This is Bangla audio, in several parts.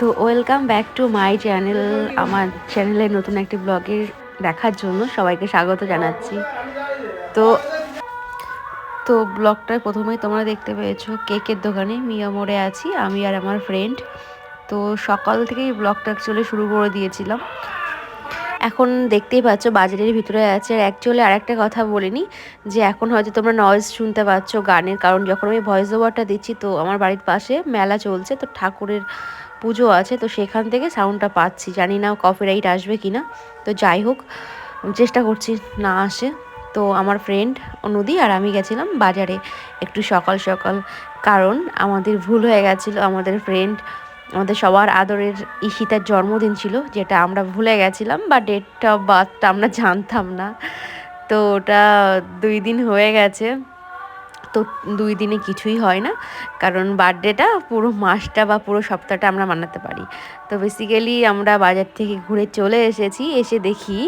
তো welcome back to my channel আমার চ্যানেলে নতুন একটি ব্লগে দেখার জন্য সবাইকে স্বাগত জানাচ্ছি। তো তো ব্লগটায় প্রথমেই তোমরা দেখতে পেয়েছ, কেকের দোকানে মিয়া মোড়ে আছি, আমি আর আমার ফ্রেন্ড তো সকাল থেকেই ব্লগটা অ্যাকচুয়ালি শুরু করে দিয়েছিলাম। এখন দেখতেই পাচ্ছ বাজারের ভিতরে আছে। আর অ্যাকচুয়ালি আরেকটা কথা বলিনি, যে এখন হয়তো তোমরা নয়েজ শুনতে পাচ্ছ গানের, কারণ যখন আমি ভয়েস ওভারটা দিচ্ছি, তো আমার বাড়ির পাশে মেলা চলছে, তো ঠাকুরের পুজো আছে, তো সেখান থেকে সাউন্ডটা পাচ্ছি। জানি না কপিরাইট আসবে কি না তো যাই হোক, চেষ্টা করছি না আসে। তো আমার ফ্রেন্ড নদী আর আমি গেছিলাম বাজারে একটু সকাল সকাল। কারণ আমাদের ভুল হয়ে গেছিল, আমাদের ফ্রেন্ড আমাদের সবার আদরের ঈশিতার জন্মদিন ছিল, যেটা আমরা ভুলে গেছিলাম, বা ডেটটা বার্থটা আমরা জানতাম না। তো ওটা দুই দিন হয়ে গেছে। তো দুই দিনে কিছুই হয় না। কারণ বার্থডেটা পুরো মাসটা বা পুরো সপ্তাহটা আমরা মানাতে পারি। তো বেসিক্যালি আমরা বাজার থেকে ঘুরে চলে এসেছি, এসে দেখি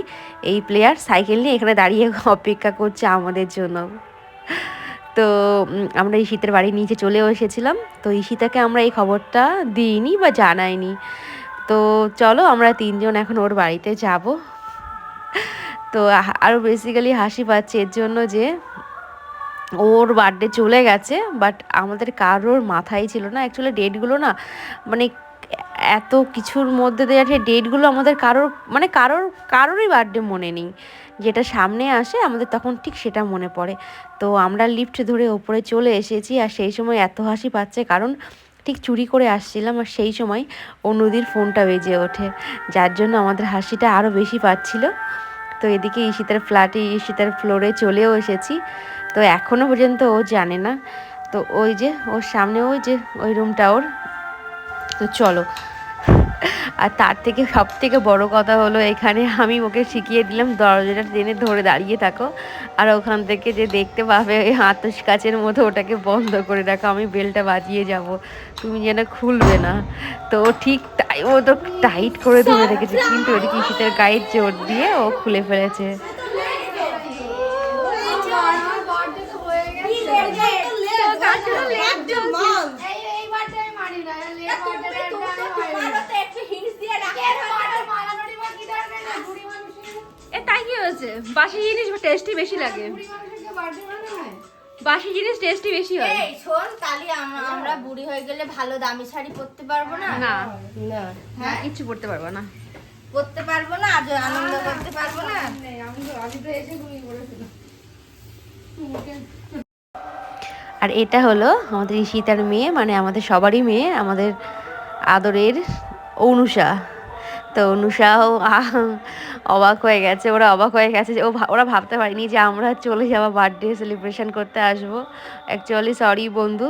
এই প্লেয়ার সাইকেল নিয়ে এখানে দাঁড়িয়ে অপেক্ষা করছে আমাদের জন্য। তো আমরা ঈশিতের বাড়ির নিচে চলেও এসেছিলাম। তো ঈশিতাকে আমরা এই খবরটা দিইনি বা জানাইনি। তো চলো আমরা তিনজন এখন ওর বাড়িতে যাব। তো আরও বেসিক্যালি হাসি পাচ্ছে এর জন্য যে ওর বার্থডে চলে গেছে বাট আমাদের কারোর মাথায় ছিল না। অ্যাকচুয়ালি ডেটগুলো না মানে এত কিছুর মধ্যে দিয়ে আছে ডেটগুলো আমাদের কারোর মানে কারোর, কারোরই বার্থডে মনে নেই। যেটা সামনে আসে, আমাদের তখন ঠিক সেটা মনে পড়ে। তো আমরা লিফট ধরে ওপরে চলে এসেছি, আর সেই সময় এত হাসি পাচ্ছে, কারণ ঠিক চুরি করে আসছিলাম, আর সেই সময় ও নদীর ফোনটা বেজে ওঠে, যার জন্য আমাদের হাসিটা আরও বেশি পাচ্ছিল। তো এদিকে ঈশিতার ফ্ল্যাটে ঈশিতার ফ্লোরে চলেও এসেছি। তো এখনও পর্যন্ত ও জানে না। তো ওই যে ওর সামনে ওই যে ওই রুমটা ওর। তো চলো। আর তার থেকে সব থেকে বড় কথা হলো এখানে আমি ওকে শিখিয়ে দিলাম, দরজাটা টেনে ধরে দাঁড়িয়ে থাকো। আর ওখান থেকে যে দেখতে পাবে ওই হাতস কাচের মতো ওটাকে বন্ধ করে রাখো, আমি বেলটা বাজিয়ে যাব। তুমি যেন খুলবে না। তো ঠিক তাই ও তো টাইট করে ধরে রেখেছে, কিন্তু ওটা শীতের গায়ের জোর দিয়ে ও খুলে ফেলেছে। হয়েছে বাসি জিনিস টেস্টি বেশি লাগে। বাসি জিনিস টেস্টি বেশি হয়। এই শোন তাহলে আমরা বুড়ি হয়ে গেলে ভালো দামি শাড়ি পরতে পারব না? না। না। না হ্যাঁ কিচ্ছু পড়তে পারব না। পরতে পারব না আর আনন্দ করতে পারব না? আর এটা হলো আমাদের ঈশিতার মেয়ে মানে আমাদের সবারই মেয়ে আমাদের আদরের অনুষা। তো অনুষাও অবাক হয়ে গেছে, ওরা অবাক হয়ে গেছে যে ও ওরা ভাবতে পারিনি যে আমরা চলে যাওয়া বার্থডে সেলিব্রেশন করতে আসব। অ্যাকচুয়ালি সরি বন্ধু,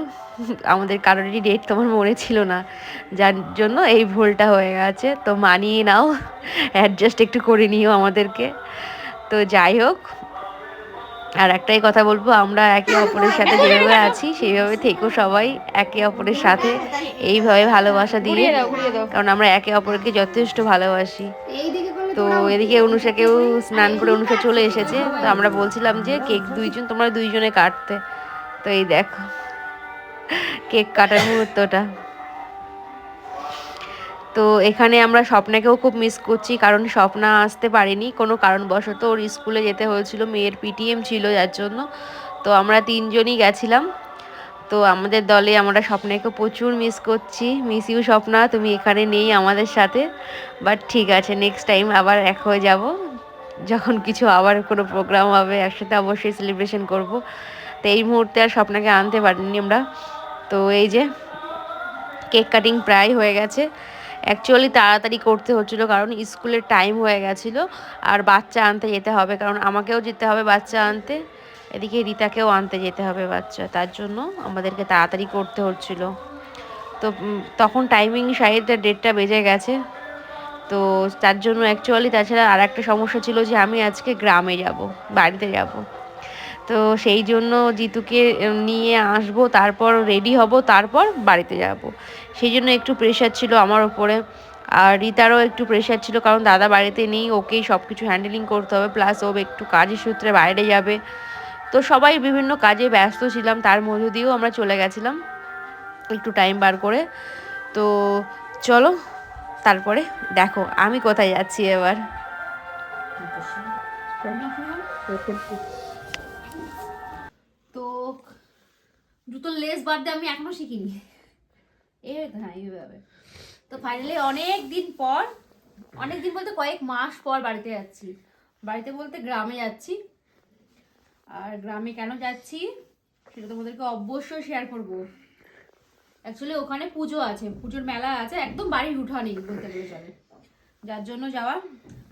আমাদের কারোরই ডেট তোমার মনে ছিল না। যার জন্য এই ভুলটা হয়ে গেছে। তো মানিয়ে নাও অ্যাডজাস্ট একটু করে নিও আমাদেরকে। তো যাই হোক আর একটাই কথা বলব আমরা একে অপরের সাথে যেভাবে আছি সেইভাবে থেকো সবাই একে অপরের সাথে। এইভাবে ভালোবাসা দিয়ে কারণ আমরা একে অপরকে যথেষ্ট ভালোবাসি। তো এদিকে অনুষাকেও স্নান করে অনুষা চলে এসেছে তো আমরা বলছিলাম যে কেক দুইজন তোমরা দুইজনে কাটতে। তো এই দেখো কেক কাটার মুহূর্তটা। তো এখানে আমরা স্বপ্নাকেও খুব মিস করছি, কারণ স্বপ্না আসতে পারেনি। কোনো কারণবশত ওর স্কুলে যেতে হয়েছিল, মেয়ের পিটিএম ছিল যার জন্য। তো আমরা তিনজনই গেছিলাম। তো আমাদের দলে আমরা স্বপ্নাকে প্রচুর মিস করছি। মিস ইউ স্বপ্না, তুমি এখানে নেই আমাদের সাথে। বাট ঠিক আছে নেক্সট টাইম আবার এক হয়ে যাব। যখন কিছু আবার কোনো প্রোগ্রাম হবে, একসাথে অবশ্যই সেলিব্রেশন করব। তো এই মুহূর্তে আর স্বপ্নাকে আনতে পারিনি আমরা। তো এই যে কেক কাটিং প্রায় হয়ে গেছে। অ্যাকচুয়ালি তাড়াতাড়ি করতে হচ্ছিল কারণ স্কুলের টাইম হয়ে গেছিল। আর বাচ্চা আনতে যেতে হবে, কারণ আমাকেও যেতে হবে বাচ্চা আনতে। এদিকে রিতাকেও আনতে যেতে হবে বাচ্চা, তার জন্য আমাদেরকে তাড়াতাড়ি করতে হচ্ছিল। তো তখন টাইমিং সাইডটা ডেটটা বেজে গেছে। তো, তার জন্য অ্যাকচুয়ালি তাছাড়া আর একটা সমস্যা ছিল যে আমি আজকে গ্রামে যাব, বাড়িতে যাব। তো সেই জন্য জিতুকে নিয়ে আসব, তারপর রেডি হব, তারপর বাড়িতে যাব। সেই জন্য একটু প্রেশার ছিল আমার ওপরে আর রিতারও একটু প্রেশার ছিল, কারণ দাদা বাড়িতে নেই, ওকেই সব কিছু হ্যান্ডেলিং করতে হবে প্লাস ও একটু কাজের সূত্রে বাইরে যাবে। তো সবাই বিভিন্ন কাজে ব্যস্ত ছিলাম, তার মধ্য দিয়েও আমরা চলে গেছিলাম একটু টাইম বার করে। তো চলো, তারপরে দেখো, আমি কোথায় যাচ্ছি এবার। লেস বাদ আমি এখনও শিখিনি। হ্যাঁ এইভাবে। তো ফাইনালি অনেক দিন পর, অনেক দিন বলতে কয়েক মাস পর বাড়িতে যাচ্ছি। বাড়িতে বলতে গ্রামে যাচ্ছি। আর গ্রামে কেন যাচ্ছি, সেটা তোমাদেরকে অবশ্যই শেয়ার করব। অ্যাকচুয়ালি ওখানে পুজো আছে, পুজোর মেলা আছে, একদম বাড়ির উঠানেই বলতে গেলে চলে। যার জন্য যাওয়া।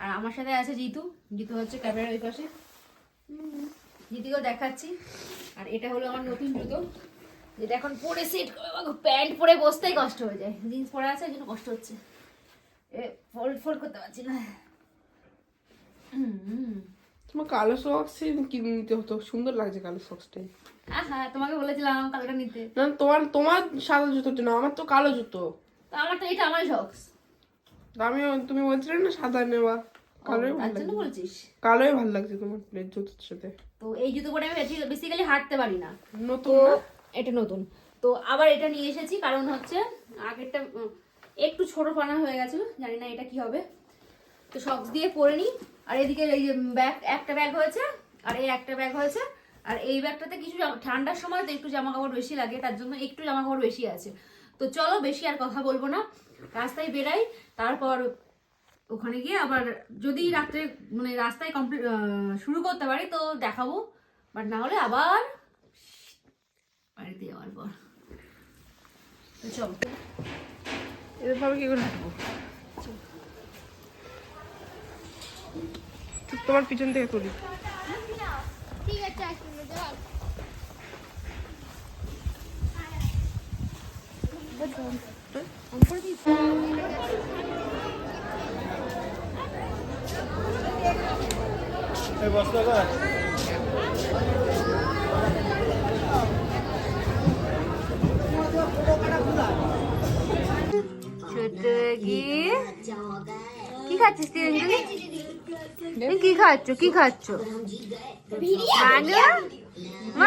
আর আমার সাথে আছে জিতু। জিতু হচ্ছে ক্যামেরার ওই পাশে। জিতুকেও দেখাচ্ছি। আর এটা হলো আমার নতুন জুতো। যেটা এখন পরে সেট প্যান্ট পরে বসতেই কষ্ট হয়ে যায়। জিন্স পরে আছে জন্য কষ্ট হচ্ছে। এ ফোল্ড ফোল্ড করতে পারছি না। তোমার কালো সক্স কিনে নিতে হতো? সুন্দর লাগছে কালো সক্সটাই আহা তোমাকে বলেছিলাম কালোটা নিতে। না তোমার তোমার সাদা জুতোর জন্য আমার তো কালো জুতো। তো আমার তো এটা আমার শখস আমি তুমি বলছিলে না সাদা নেওয়া? কালোই ভালো লাগছে। বলছিস? কালোই ভালো লাগছে তোমার প্লেট জুতোর সাথে। তো এই জুতো পরে আমি বেসিক্যালি হাঁটতে পারি না। নতুন? এটা নতুন। তো আবার এটা নিয়ে এসেছি, কারণ হচ্ছে আগেরটা একটু ছোট পানা হয়ে গেছিল, জানি না এটা কি হবে। তো সক্স দিয়ে পরে নিই, আর এদিকে এই ব্যাগ একটা ব্যাগ হয়েছে, আর এই একটা ব্যাগ হয়েছে, আর এই ব্যাগটাতে কিছু ঠান্ডার সময় তো একটু জামা কাপড় বেশি লাগে, তার জন্য একটু জামা কাপড় বেশি আছে। তো চলো, বেশি আর কথা বলব না। রাস্তায় বেরাই, তারপর ওখানে গিয়ে আবার যদি রাত্রে মানে রাস্তায় কমপ্লিট শুরু করতে পারি, তো দেখাবো। বাট না হলে আবার বাড়িতে যাওয়ার পর তো চলো। কি করে হাঁটবো তোমার পিছন থেকে করি। ঠিক আছে খাচ্ছিস? তুই অঞ্জলি কি খাচ্ছ? কি খাচ্ছ? মানু